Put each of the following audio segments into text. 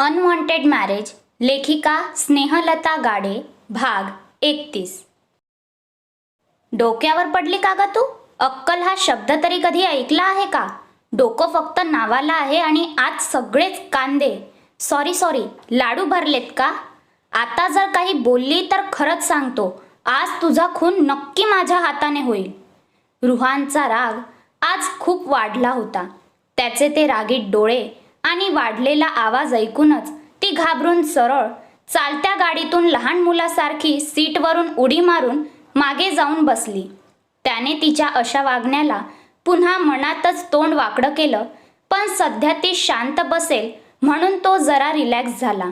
Unwanted marriage लेखिका स्नेहलता गाडे भाग एकतीस. डोक्यावर पडली का ग तू? अक्कल हा शब्द तरी कधी ऐकला आहे का? डोकं फक्त नावाला आहे आणि आज सगळेच कांदे. सॉरी सॉरी लाडू भरलेत का? आता जर काही बोलली तर खरंच सांगतो आज तुझा खून नक्की माझ्या हाताने होईल. रुहानचा राग आज खूप वाढला होता. त्याचे ते रागीट डोळे आणि वाढलेला आवाज ऐकूनच ती घाबरून सरळ चालत्या गाडीतून लहान मुलासारखी सीटवरून उडी मारून मागे जाऊन बसली. त्याने तिच्या अशा वागण्याला पुन्हा मनातच तोंड वाकडं केलं पण सध्या ती शांत बसेल म्हणून तो जरा रिलॅक्स झाला.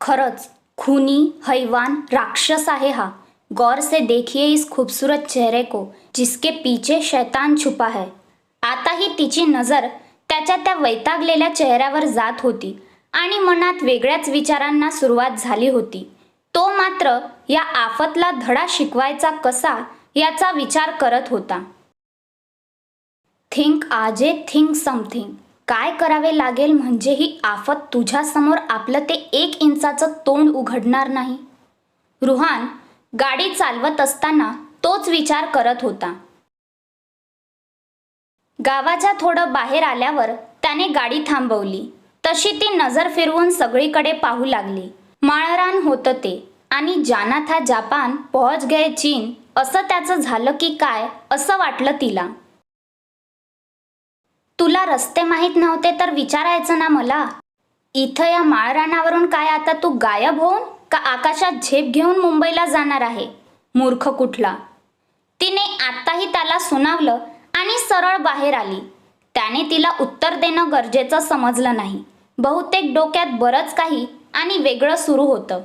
खरंच खूनी हैवान राक्षस आहे हा. गौर से देखिए इस खूबसूरत चेहरे को जिसके पीछे शैतान छुपा है. आताही तिची नजर त्याच्या त्या वैतागलेल्या चेहऱ्यावर जात होती आणि मनात वेगळ्याच विचारांना सुरुवात झाली होती. तो मात्र या आफतला धडा शिकवायचा कसा याचा विचार करत होता. थिंक आजे थिंक समथिंग. काय करावे लागेल म्हणजे ही आफत तुझ्यासमोर आपलं ते एक इंचाचं तोंड उघडणार नाही. रुहान गाडी चालवत असताना तोच विचार करत होता. गावाच्या थोडं बाहेर आल्यावर त्याने गाडी थांबवली. तशी ती नजर फिरवून सगळीकडे पाहू लागली. माळरान होतं ते. आणि जाना था जापान पहुंच गए चीन असं त्याचं झालं की काय असं वाटलं तिला. तुला रस्ते माहीत नव्हते तर विचारायचं ना मला? इथं या माळरानावरून काय आता तू गायब होऊन का आकाशात झेप घेऊन मुंबईला जाणार आहे? मूर्ख कुठला? तिने आत्ताही त्याला सुनावलं आणि सरळ बाहेर आली. त्याने तिला उत्तर देणं गरजेचं समजलं नाही. बहुतेक डोक्यात बरंच काही आणि वेगळं सुरू होतं.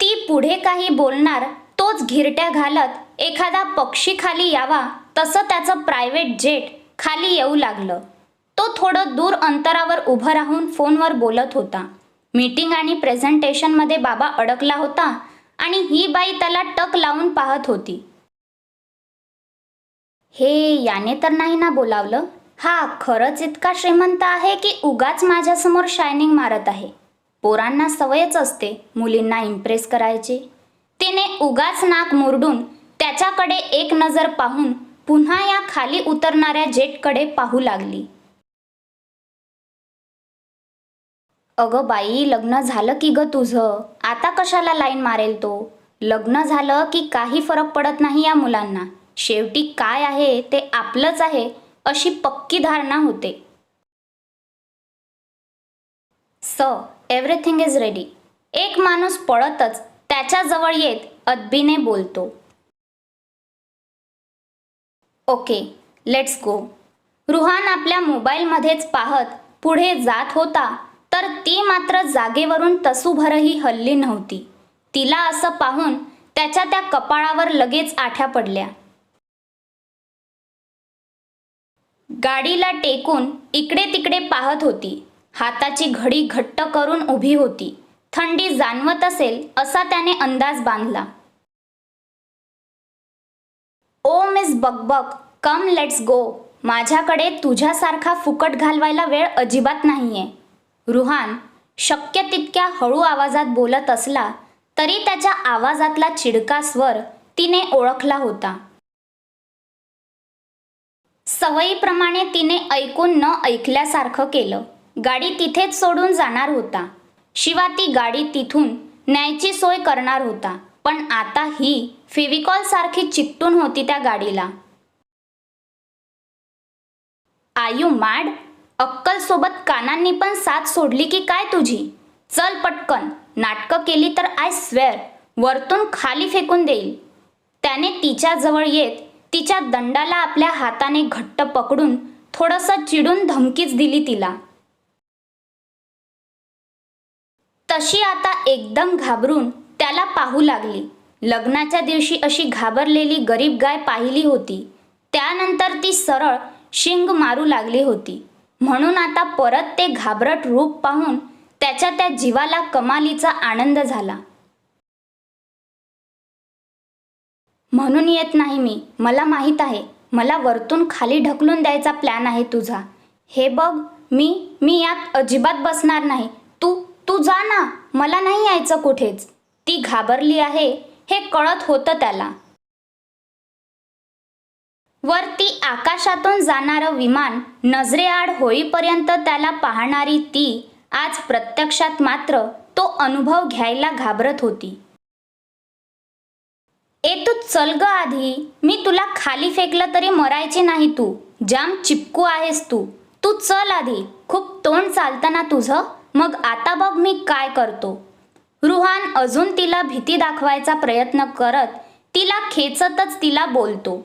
ती पुढे काही बोलणार तोच घिरट्या घालत एखादा पक्षी खाली यावा तसं त्याचं प्रायव्हेट जेट खाली येऊ लागलं. तो थोडं दूर अंतरावर उभं राहून फोनवर बोलत होता. मीटिंग आणि प्रेझेंटेशनमध्ये बाबा अडकला होता आणि ही बाई त्याला टक लावून पाहत होती. हे याने तर नाही ना बोलावलं? हा खरंच इतका श्रीमंत आहे की उगाच माझ्यासमोर शायनिंग मारत आहे. पोरांना सवयच असते मुलींना इम्प्रेस करायची. तिने उगाच नाक मुरडून त्याच्याकडे एक नजर पाहून पुन्हा या खाली उतरणाऱ्या जेटकडे पाहू लागली. अगं बाई लग्न झालं की ग तुझं? आता कशाला लाईन मारेल तो? लग्न झालं की काही फरक पडत नाही या मुलांना. शेवटी काय आहे ते आपलंच आहे अशी पक्की धारणा होते. स. एव्हरीथिंग इज रेडी एक माणूस पळतच त्याच्याजवळ येत अदबीने बोलतो. ओके लेट्स गो रुहान आपल्या मोबाईलमध्येच पाहत पुढे जात होता तर ती मात्र जागेवरून तसूभरही हल्ली नव्हती. तिला असं पाहून त्याच्या त्या कपाळावर लगेच आठ्या पडल्या. गाडीला टेकून इकडे तिकडे पाहत होती. हाताची घडी घट्ट करून उभी होती. थंडी जाणवत असेल असा त्याने अंदाज बांधला. ओ मिस बकबक कम लेट्स गो. माझ्याकडे तुझ्यासारखा फुकट घालवायला वेळ अजिबात नाहीये. रुहान शक्य तितक्या हळू आवाजात बोलत असला तरी त्याच्या आवाजातला चिडका स्वर तिने ओळखला होता. सवयीप्रमाणे तिने ऐकून न ऐकल्यासारखं केलं. गाडी तिथेच सोडून जाणार होता. शिवा ती गाडी तिथून न्यायची सोय करणार होता. पण आता ही फेविकॉल सारखी चिकटून होती त्या गाडीला. आयु मॅड अक्कल सोबत कानांनी पण साथ सोडली की काय तुझी? चल पटकन. नाटकं केली तर आय स्वेअर. वरतून खाली फेकून देईल. त्याने तिच्या जवळ येत तिच्या दंडाला आपल्या हाताने घट्ट पकडून थोडंसं चिडून धमकीच दिली तिला. तशी आता एकदम घाबरून त्याला पाहू लागली. लग्नाच्या दिवशी अशी घाबरलेली गरीब गाय पाहिली होती. त्यानंतर ती सरळ शिंग मारू लागली होती. म्हणून आता परत ते घाबरट रूप पाहून त्याच्या त्या जीवाला कमालीचा आनंद झाला. म्हणून येत नाही मी. मला माहीत आहे. मला वरतून खाली ढकलून द्यायचा प्लॅन आहे तुझा. हे बघ मी मी यात अजिबात बसणार नाही. तू तू जा ना. मला नाही यायचं कुठेच. ती घाबरली आहे. हे कळत होतं त्याला. वरती आकाशातून जाणारं विमान नजरेआड होईपर्यंत त्याला पाहणारी ती आज प्रत्यक्षात मात्र तो अनुभव घ्यायला घाबरत होती. ए तू चल ग आधी. मी तुला खाली फेकलं तरी मरायची नाही तू. जाम चिपकू आहेस तू. तू चल आधी. खूप तोंड चालतं ना तुझं. मग आता बघ मी काय करतो. रुहान अजून तिला भीती दाखवायचा प्रयत्न करत तिला खेचतच तिला बोलतो.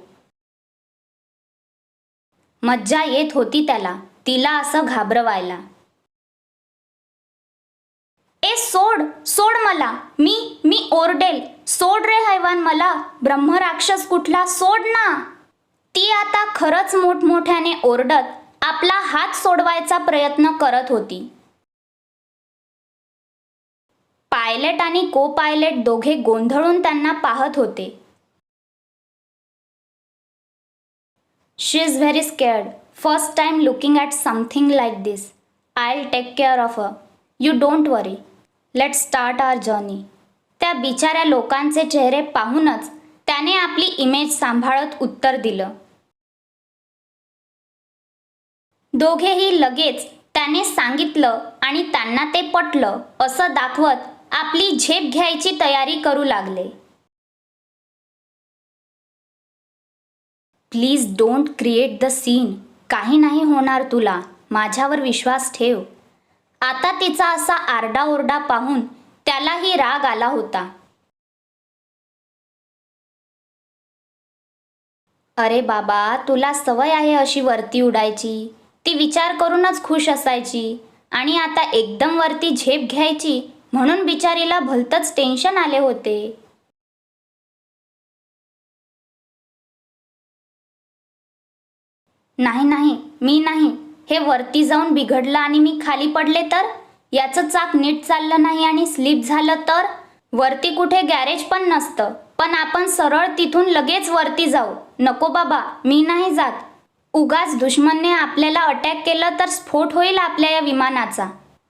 मज्जा येत होती त्याला. तिला असं घाबरवायला. ए सोड. सोड मला. मी मी ओरडेल. सोड रे हैवान मला. ब्रह्मराक्षस कुठला? सोड ना. ती आता खरंच मोठमोठ्याने ओरडत आपला हात सोडवायचा प्रयत्न करत होती. पायलट आणि को पायलट दोघे गोंधळून त्यांना पाहत होते. She is very scared first time looking at something like this I take care of a you don't worry let start our journey त्या बिचाऱ्या लोकांचे चेहरे पाहूनच त्याने आपली इमेज सांभाळत उत्तर दिलं. दोघेही लगेच त्याने सांगितलं आणि त्यांना ते पटलं असं दाखवत आपली झेप घ्यायची तयारी करू लागले. Please don't create the scene काही नाही होणार तुला. माझ्यावर विश्वास ठेव. आता तिचा असा आरडाओरडा पाहून त्यालाही राग आला होता. अरे बाबा तुला सवय आहे अशी वरती उडायची. ती विचार करूनच खुश असायची. आणि आता एकदम वरती झेप घ्यायची म्हणून बिचारीला भलतंच टेन्शन आले होते. नाही नाही मी नाही. हे वरती जाऊन बिघडलं आणि मी खाली पडले तर? याचं चाक नीट चाललं नाही आणि स्लिप झालं तर? वरती कुठे गॅरेज पण नसतं. पण आपण सरळ तिथून लगेच वरती जाऊ. नको बाबा मी नाही जात. उगाच दुश्मनने आपल्याला अटॅक केलं तर स्फोट होईल आपल्या या विमानाचा.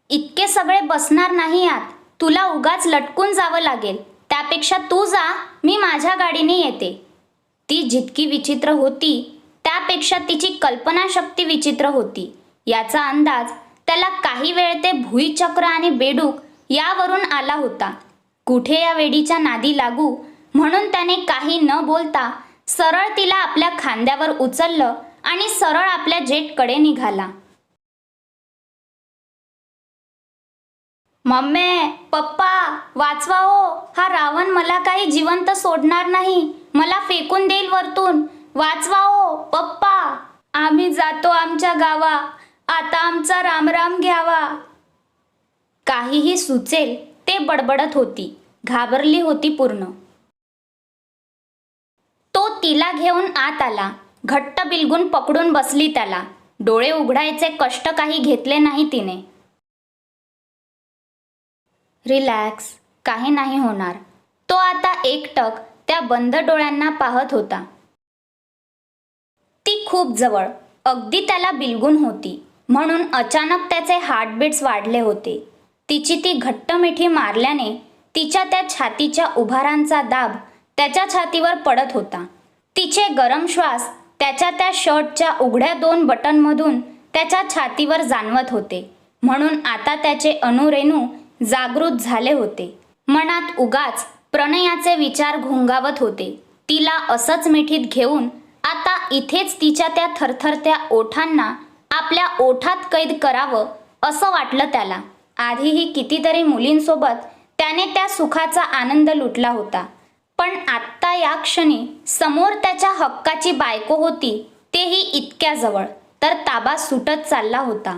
इतके सगळे बसणार नाही आत. तुला उगाच लटकून जावं लागेल. त्यापेक्षा तू जा मी माझ्या गाडीने येते. ती जितकी विचित्र होती त्यापेक्षा तिची कल्पनाशक्ती विचित्र होती. याचा अंदाज त्याला काही वेळ ते भुईचक्र आणि बेडूक यावरून आला होता. कुठे या वेडीच्या नादी लागू? म्हणून त्याने काही न बोलता सरळ तिला आपल्या खांद्यावर उचललं आणि सरळ आपल्या जेटकडे निघाला. मम्मे पप्पा वाचवा हो. हा रावण मला काही जिवंत सोडणार नाही. मला फेकून देईल वरतून. वाचवा हो पप्पा. आम्ही जातो आमच्या गावा. आता आमचा रामराम घ्यावा. काहीही सुचेल ते बडबडत होती. घाबरली होती पूर्ण. तो तिला घेऊन आत आला. घट्ट बिलगून पकडून बसली त्याला. डोळे उघडायचे कष्ट काही घेतले नाही तिने. रिलॅक्स काही नाही होणार. तो आता एकटक त्या बंद डोळ्यांना पाहत होता. ती खूप जवळ. अगदी त्याला बिलगून होती. म्हणून अचानक त्याचे हार्टबीट्स वाढले होते. तिची ती घट्ट मिठी मारल्याने तिच्या त्या छातीच्या उभारांचा दाब त्याच्या छातीवर पडत होता. तिचे गरम श्वास त्याच्या त्या शर्टच्या उघड्या दोन बटनमधून त्याच्या छातीवर जाणवत होते. म्हणून आता त्याचे अणुरेणू जागृत झाले होते. मनात उगाच प्रणयाचे विचार घोंगावत होते. तिला असंच मिठीत घेऊन आता इथेच तिच्या त्या थरथरत्या ओठांना आपल्या ओठात कैद करावं असं वाटलं त्याला. आधीही कितीतरी मुलींसोबत त्याने त्या सुखाचा आनंद लुटला होता. पण आत्ता या क्षणी समोर त्याच्या हक्काची बायको होती तेही इतक्या जवळ तर ताबा सुटत चालला होता.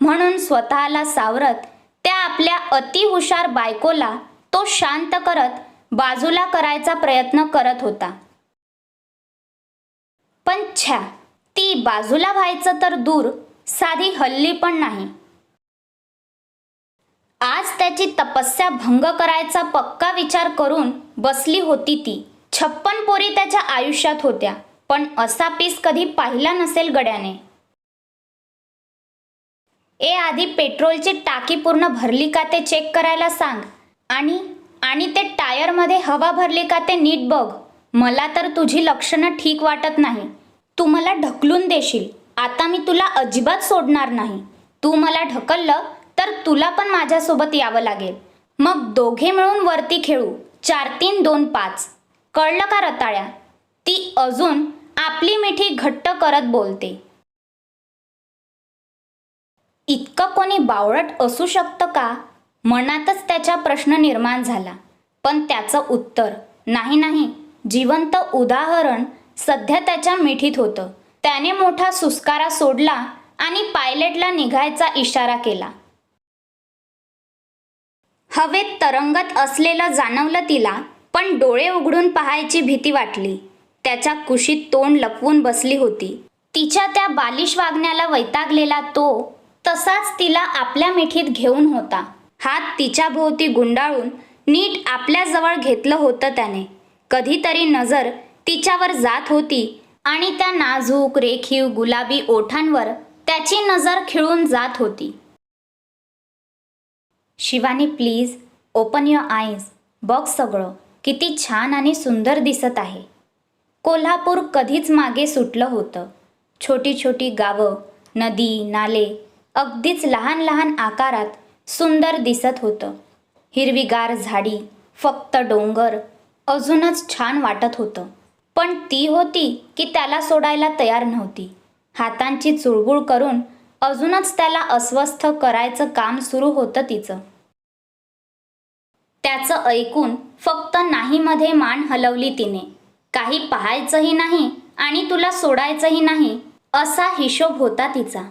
म्हणून स्वतःला सावरत त्या आपल्या अतिहुशार बायकोला तो शांत करत बाजूला करायचा प्रयत्न करत होता. पण छ्या ती बाजूला व्हायचं तर दूर साधी हल्ली पण नाही. आज त्याची तपस्या भंग करायचा पक्का विचार करून बसली होती ती. छप्पन पोरी त्याच्या आयुष्यात होत्या पण असा पीस कधी पाहिला नसेल गड्याने. ए आधी पेट्रोलची टाकी पूर्ण भरली का ते चेक करायला सांग. आणि आणि ते टायरमध्ये हवा भरली का ते नीट बघ. मला तर तुझी लक्षणं ठीक वाटत नाही. तू मला ढकलून देशील. आता मी तुला अजिबात सोडणार नाही. तू मला ढकललं तर तुला पण माझ्यासोबत यावं लागेल. मग दोघे मिळून वरती खेळू. चार तीन दोन पाच. कळलं का रताळ्या? ती अजून आपली मिठी घट्ट करत बोलते. इतकं कोणी बावळट असू शकतं का? मनातच त्याचा प्रश्न निर्माण झाला. पण त्याचं उत्तर नाही नाही जिवंत उदाहरण सध्या त्याच्या मिठीत होतं. त्याने मोठा सुस्कारा सोडला आणि पायलटला निघायचा इशारा केला. हवेत तरंगत असलेलं जाणवलं तिला पण डोळे उघडून पाहायची भीती वाटली. त्याच्या कुशीत तोंड लपवून बसली होती. तिच्या त्या बालिश वागण्याला वैतागलेला तो तसाच तिला आपल्या मिठीत घेऊन होता. हात तिच्या भोवती गुंडाळून नीट आपल्याजवळ घेतलं होतं त्याने. कधीतरी नजर तिच्यावर जात होती आणि त्या नाजूक रेखीव गुलाबी ओठांवर त्याची नजर खिळून जात होती. Shivani please open your eyes बघ सगळं. किती छान आणि सुंदर दिसत आहे. कोल्हापूर कधीच मागे सुटलं होतं. छोटी छोटी गावं नदी नाले अगदीच लहान लहान आकारात सुंदर दिसत होतं. हिरवीगार झाडी फक्त डोंगर अजूनच छान वाटत होतं. पण ती होती की त्याला सोडायला तयार नव्हती. हातांची चुळबुळ करून अजूनच त्याला अस्वस्थ करायचं काम सुरू होतं तिचं. त्याचं ऐकून फक्त नाहीमध्ये मान हलवली तिने. काही पाहायचंही नाही आणि तुला सोडायचंही नाही असा हिशोब होता तिचा.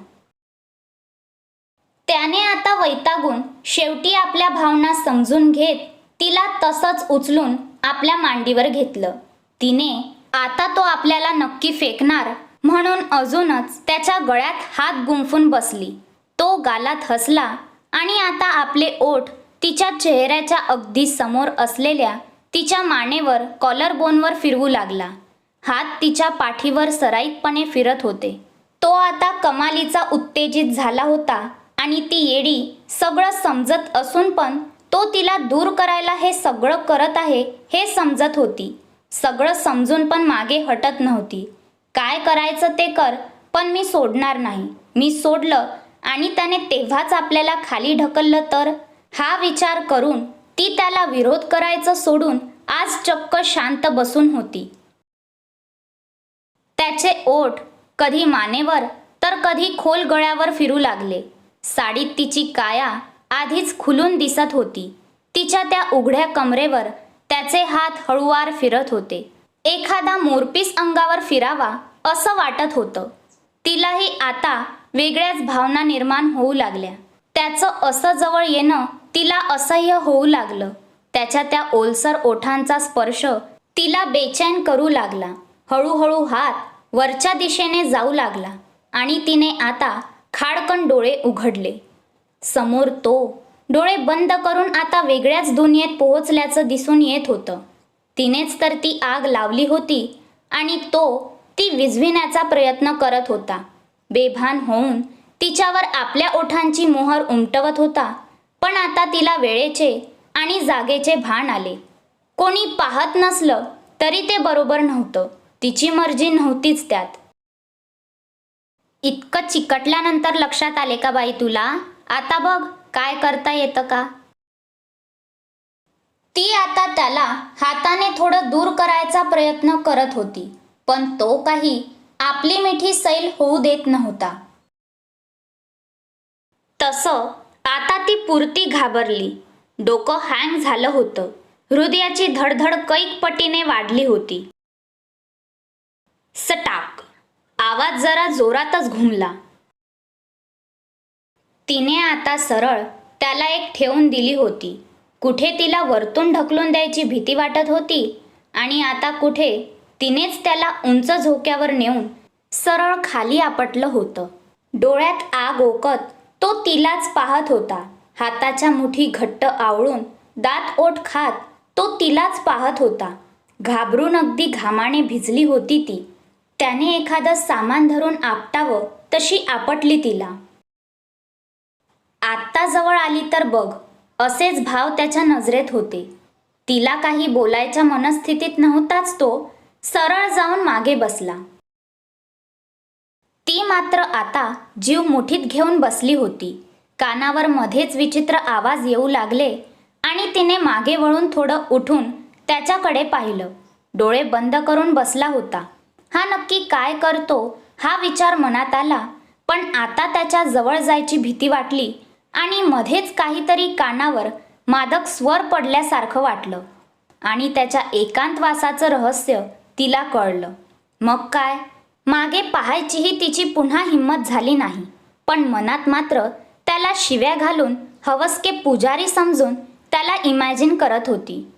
त्याने आता वैतागून शेवटी आपल्या भावना समजून घेत तिला तसंच उचलून आपल्या मांडीवर घेतलं. तिने आता तो आपल्याला नक्की फेकणार. म्हणून अजूनच त्याच्या गळ्यात हात गुंफून बसली. तो गालात हसला आणि आता आपले ओठ तिच्या चेहऱ्याच्या अगदी समोर असलेल्या तिच्या मानेवर कॉलर बोनवर फिरवू लागला. हात तिच्या पाठीवर सराईतपणे फिरत होते. तो आता कमालीचा उत्तेजित झाला होता आणि ती येडी सगळं समजत असून पण तो तिला दूर करायला हे सगळं करत आहे हे समजत होती. सगळं समजून पण मागे हटत नव्हती. काय करायचं ते कर पण मी सोडणार नाही. मी सोडलं आणि त्याने तेव्हाच आपल्याला खाली ढकललं तर? हा विचार करून ती त्याला विरोध करायचं सोडून आज चक्क शांत बसून होती. त्याचे ओठ कधी मानेवर तर कधी खोल गळ्यावर फिरू लागले. साडीत तिची काया आधीच खुलून दिसत होती. तिच्या त्या उघड्या कमरेवर त्याचे हात हळुवार फिरत होते. एखादा मोरपीस अंगावर फिरावा असं वाटत होतं. तिलाही आता वेगळ्याच भावना निर्माण होऊ लागल्या. त्याचं असं जवळ येणं तिला असह्य होऊ लागलं. त्याच्या त्या ओलसर ओठांचा स्पर्श तिला बेचैन करू लागला. हळूहळू हात वरच्या दिशेने जाऊ लागला आणि तिने आता खाडकन डोळे उघडले. समोर तो डोळे बंद करून आता वेगळ्याच दुनियेत पोहोचल्याचं दिसून येत होतं. तिनेच तर ती आग लावली होती आणि तो ती विझविण्याचा प्रयत्न करत होता. बेभान होऊन तिच्यावर आपल्या ओठांची मोहर उमटवत होता. पण आता तिला वेळेचे आणि जागेचे भान आले. कोणी पाहत नसलं तरी ते बरोबर नव्हतं. तिची मर्जी नव्हतीच त्यात. इतकं चिकटल्यानंतर लक्षात आले का बाई तुला? आता बघ. काय करता येतं का? ती आता त्याला हाताने थोडं दूर करायचा प्रयत्न करत होती पण तो काही आपली मिठी सैल होऊ देत नव्हता. तसं आता ती पुरती घाबरली. डोकं हँग झालं होतं. हृदयाची धडधड कैक पटीने वाढली होती. सटाक. आवाज जरा जोरातच घुमला. तिने आता सरळ त्याला एक ठेवून दिली होती. कुठे तिला वरतून ढकलून द्यायची भीती वाटत होती आणि आता कुठे तिनेच त्याला उंच झोक्यावर नेऊन सरळ खाली आपटलं होतं. डोळ्यात आग ओकत तो तिलाच पाहत होता. हाताच्या मुठी घट्ट आवळून दात ओठ खात तो तिलाच पाहत होता. घाबरून अगदी घामाने भिजली होती ती. त्याने एखादं सामान धरून आपटावं तशी आपटली तिला. आत्ता जवळ आली तर बघ. असेच भाव त्याच्या नजरेत होते. तिला काही बोलायच्या मनस्थितीत नव्हताच तो. सरळ जाऊन मागे बसला. ती मात्र आता जीव मुठीत घेऊन बसली होती. कानावर मध्येच विचित्र आवाज येऊ लागले आणि तिने मागे वळून थोडं उठून त्याच्याकडे पाहिलं. डोळे बंद करून बसला होता. हा नक्की काय करतो हा विचार मनात आला पण आता त्याच्याजवळ जायची भीती वाटली. आणि मध्येच काहीतरी कानावर मादक स्वर पडल्यासारखं वाटलं. आणि त्याच्या एकांतवासाचं रहस्य तिला कळलं. मग काय? मागे पाहायचीही तिची पुन्हा हिंमत झाली नाही. पण मनात मात्र त्याला शिव्या घालून हवसके पुजारी समजून त्याला इमॅजिन करत होती.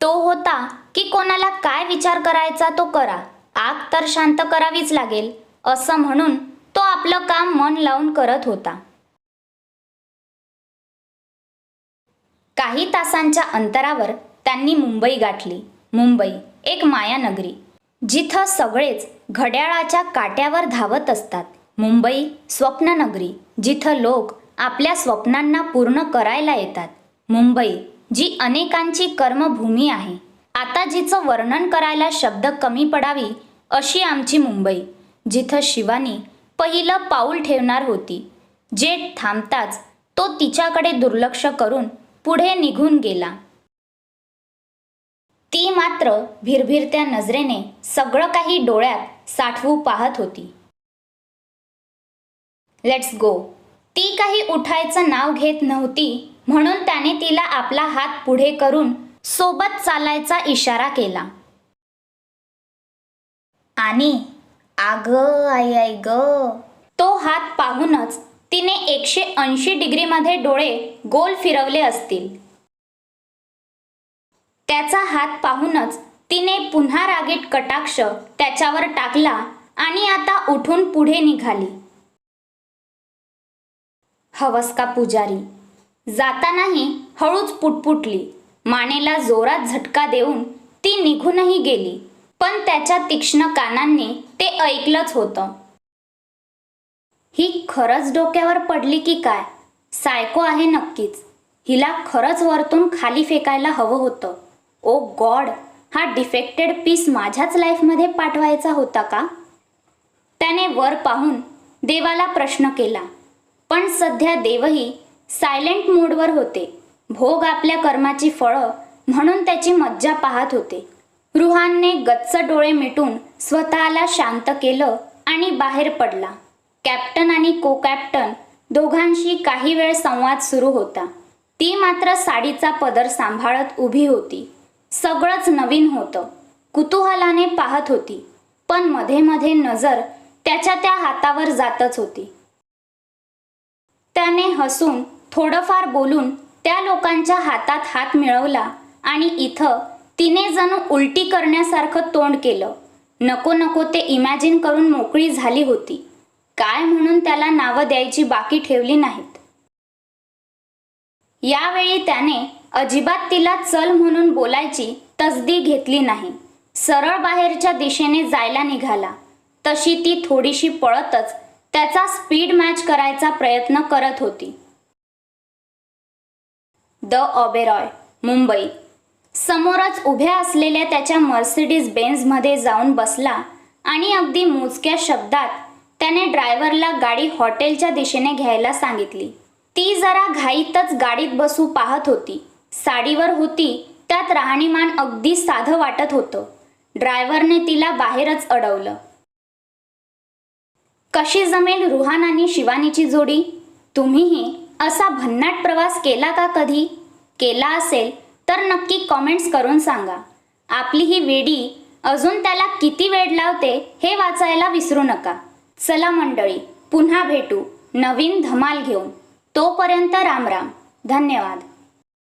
तो होता की कोणाला काय विचार करायचा तो करा. आग तर शांत करावीच लागेल असं म्हणून आपलं काम मन लावून करत होता. काही तासांच्या अंतरावर त्यांनी मुंबई गाठली. मुंबई एक मायानगरी जिथं सगळेच घड्याळाच्या काट्यावर धावत असतात. मुंबई स्वप्ननगरी जिथं लोक आपल्या स्वप्नांना पूर्ण करायला येतात. मुंबई जी अनेकांची कर्मभूमी आहे. आता जिचं वर्णन करायला शब्द कमी पडावी अशी आमची मुंबई जिथं शिवानी पहिलं पाऊल ठेवणार होती. जेट थांबताच तो तिच्याकडे दुर्लक्ष करून पुढे निघून गेला. ती मात्र भिरभिरत्या नजरेने सगळं काही डोळ्यात साठवू पाहत होती. लेट्स गो ती काही उठायचं नाव घेत नव्हती म्हणून त्याने तिला आपला हात पुढे करून सोबत चालायचा इशारा केला. आणि आग आई आई ग. तो हात पाहूनच तिने एकशे ऐंशी डिग्रीमध्ये डोळे गोल फिरवले असतील. त्याचा हात पाहूनच तिने पुन्हा रागीट कटाक्ष त्याच्यावर टाकला आणि आता उठून पुढे निघाली. हवस का पुजारी? जातानाही हळूच पुटपुटली. मानेला जोरात झटका देऊन ती निघूनही गेली. पण त्याच्या तीक्ष्ण कानांनी ते ऐकलंच होतं. ही खरंच डोक्यावर पडली की काय? सायको आहे नक्कीच. हिला खरंच वरतून खाली फेकायला हवं होतं. Oh God! हा डिफेक्टेड पीस माझ्याच लाईफमध्ये पाठवायचा होता का? त्याने वर पाहून देवाला प्रश्न केला. पण सध्या देवही सायलेंट मूडवर होते. भोग आपल्या कर्माची फळं म्हणून त्याची मज्जा पाहत होते. रुहानने गच्च डोळे मिटून स्वतःला शांत केलं आणि बाहेर पडला. कॅप्टन आणि को कॅप्टन दोघांशी काही वेळ संवाद सुरू होता. ती मात्र साडीचा पदर सांभाळत उभी होती. सगळंच नवीन होतं. कुतूहलाने पाहत होती. पण मध्ये मध्ये नजर त्याच्या त्या हातावर जातच होती. त्याने हसून थोडंफार बोलून त्या लोकांच्या हातात हात मिळवला आणि इथं तिने जणू उलटी करण्यासारखं तोंड केलं. नको नको ते इमॅजिन करून मोकळी झाली होती. काय म्हणून त्याला नावं द्यायची बाकी ठेवली नाहीत. यावेळी त्याने अजिबात तिला चल म्हणून बोलायची तसदी घेतली नाही. सरळ बाहेरच्या दिशेने जायला निघाला. तशी ती थोडीशी पळतच त्याचा स्पीड मॅच करायचा प्रयत्न करत होती. द ऑबेरॉय मुंबई. समोरच उभ्या असलेल्या त्याच्या मर्सिडीज बेन्झमध्ये जाऊन बसला आणि अगदी मोजक्या शब्दात त्याने ड्रायव्हरला गाडी हॉटेलच्या दिशेने घ्यायला सांगितली. ती जरा घाईतच गाडीत बसू पाहत होती. साडीवर होती त्यात राहणीमान अगदी साधं वाटत होतं. ड्रायव्हरने तिला बाहेरच अडवलं. कशी जमेल रुहान आणि शिवानीची जोडी? तुम्हीही असा भन्नाट प्रवास केला का कधी? केला असेल तर नक्की कॉमेंट्स करून सांगा. आपली ही वेडी अजून त्याला किती वेळ लावते हे वाचायला विसरू नका. चला मंडळी पुन्हा भेटू नवीन धमाल घेऊन. तोपर्यंत रामराम धन्यवाद.